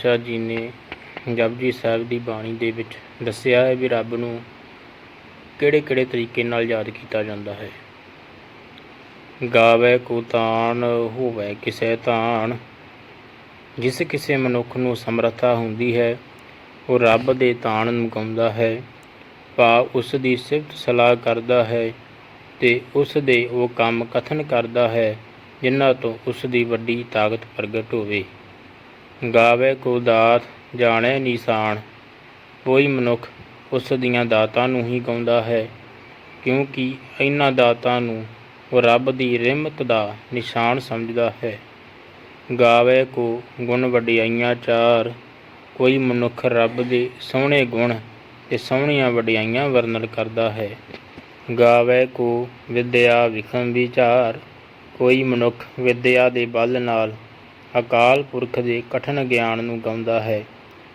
ਪਾਤਸ਼ਾਹ ਜੀ ਨੇ ਜਪਜੀ ਸਾਹਿਬ ਦੀ ਬਾਣੀ ਦੇ ਵਿੱਚ ਦੱਸਿਆ ਹੈ ਵੀ ਰੱਬ ਨੂੰ ਕਿਹੜੇ ਕਿਹੜੇ ਤਰੀਕੇ ਨਾਲ ਯਾਦ ਕੀਤਾ ਜਾਂਦਾ ਹੈ। ਗਾਵੇ ਕੋ ਤਾਣ, ਹੋਵੇ ਕਿਸੇ ਤਾਣ। ਜਿਸ ਕਿਸੇ ਮਨੁੱਖ ਨੂੰ ਸਮਰੱਥਾ ਹੁੰਦੀ ਹੈ, ਉਹ ਰੱਬ ਦੇ ਤਾਣ ਨੂੰ ਗਾਉਂਦਾ ਹੈ। ਭਾਵ ਉਸ ਦੀ ਸਿਫਤ ਸਲਾਹ ਕਰਦਾ ਹੈ ਤੇ ਉਸ ਦੇ ਉਹ ਕੰਮ ਕਥਨ ਕਰਦਾ ਹੈ, ਜਿਨ੍ਹਾਂ ਤੋਂ ਉਸ ਦੀ ਵੱਡੀ ਤਾਕਤ ਪ੍ਰਗਟ ਹੋਵੇ। ਗਾਵੇ ਕੋ ਦਾਤ, ਜਾਣੇ ਨਿਸ਼ਾਨ। ਕੋਈ ਮਨੁੱਖ ਉਸ ਦੀਆਂ ਦਾਤਾਂ ਨੂੰ ਹੀ ਗਾਉਂਦਾ ਹੈ, ਕਿਉਂਕਿ ਇਹਨਾਂ ਦਾਤਾਂ ਨੂੰ ਉਹ ਰੱਬ ਦੀ ਰਹਿਮਤ ਦਾ ਨਿਸ਼ਾਨ ਸਮਝਦਾ ਹੈ। ਗਾਵੇ ਕੋ ਗੁਣ ਵਡਿਆਈਆਂ ਚਾਰ, ਕੋਈ ਮਨੁੱਖ ਰੱਬ ਦੇ ਸੋਹਣੇ ਗੁਣ ਤੇ ਸੋਹਣੀਆਂ ਵਡਿਆਈਆਂ ਵਰਣਨ ਕਰਦਾ ਹੈ। ਗਾਵੇ ਕੋ ਵਿਦਿਆ ਵਿਖਮ ਵਿਚਾਰ ਕੋਈ ਮਨੁੱਖ ਵਿਦਿਆ ਦੇ ਬਲ ਨਾਲ ਅਕਾਲ ਪੁਰਖ ਦੇ ਕਠਨ ਗਿਆਨ ਨੂੰ ਗਾਉਂਦਾ ਹੈ।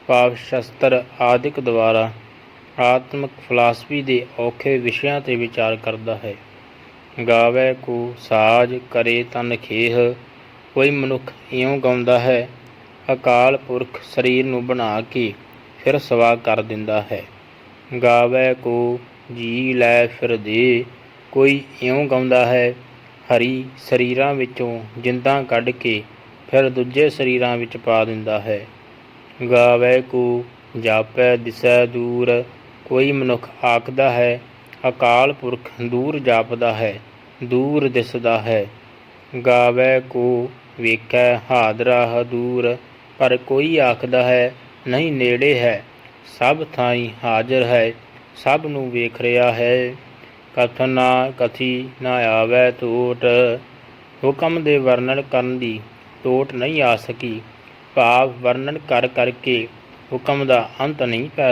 ਭਾਵ ਸ਼ਸਤਰ ਆਦਿਕ ਦੁਆਰਾ ਆਤਮਿਕ ਫਲਸਫੀ ਦੇ ਔਖੇ ਵਿਸ਼ਿਆਂ ਤੇ ਵਿਚਾਰ ਕਰਦਾ ਹੈ। ਗਾਵੇ ਕੋ ਸਾਜ ਕਰੇ ਤਨ ਖੇਹ, ਕੋਈ ਮਨੁੱਖ ਇਉਂ ਗਾਉਂਦਾ ਹੈ, ਅਕਾਲ ਪੁਰਖ ਸਰੀਰ ਨੂੰ ਬਣਾ ਕੇ ਫਿਰ ਸਵਾ ਕਰ ਦਿੰਦਾ ਹੈ। ਗਾਵੇ ਕੋ ਜੀ ਲੈ ਫਿਰ ਦੇ, ਕੋਈ ਇਉਂ ਗਾਉਂਦਾ ਹੈ, ਹਰੀ ਸਰੀਰਾਂ ਵਿੱਚੋਂ ਜਿੰਦਾਂ ਕੱਢ ਕੇ ਫਿਰ ਦੂਜੇ ਸਰੀਰਾਂ ਵਿੱਚ ਪਾ ਦਿੰਦਾ ਹੈ। ਗਾਵੇ ਕੋ, ਜਾਪੈ, ਦਿਸੈ ਦੂਰ। ਕੋਈ ਮਨੁੱਖ ਆਖਦਾ ਹੈ, ਅਕਾਲ ਪੁਰਖ ਦੂਰ ਜਾਪਦਾ ਹੈ, ਦੂਰ ਦਿਸਦਾ ਹੈ। ਗਾਵੇ ਕੋ, ਵੇਖੈ ਹਾਦਰਾ ਦੂਰ ਪਰ ਕੋਈ ਆਖਦਾ ਹੈ, ਨਹੀਂ ਨੇੜੇ ਹੈ, ਸਭ ਥਾਈ ਹਾਜ਼ਰ ਹੈ, ਸਭ ਨੂੰ ਵੇਖ ਰਿਹਾ ਹੈ। ਕਥਨ ਨਾ ਕਥੀ ਨਾ ਆਵੇ ਟੋਟ ਹੁਕਮ ਦੇ ਵਰਣਨ ਕਰਨ ਦੀ ਟੋਟ ਨਹੀਂ ਆ ਸਕੀ। ਭਾਵ ਵਰਣਨ ਕਰ ਕਰਕੇ ਹੁਕਮ ਦਾ ਅੰਤ ਨਹੀਂ ਪੈ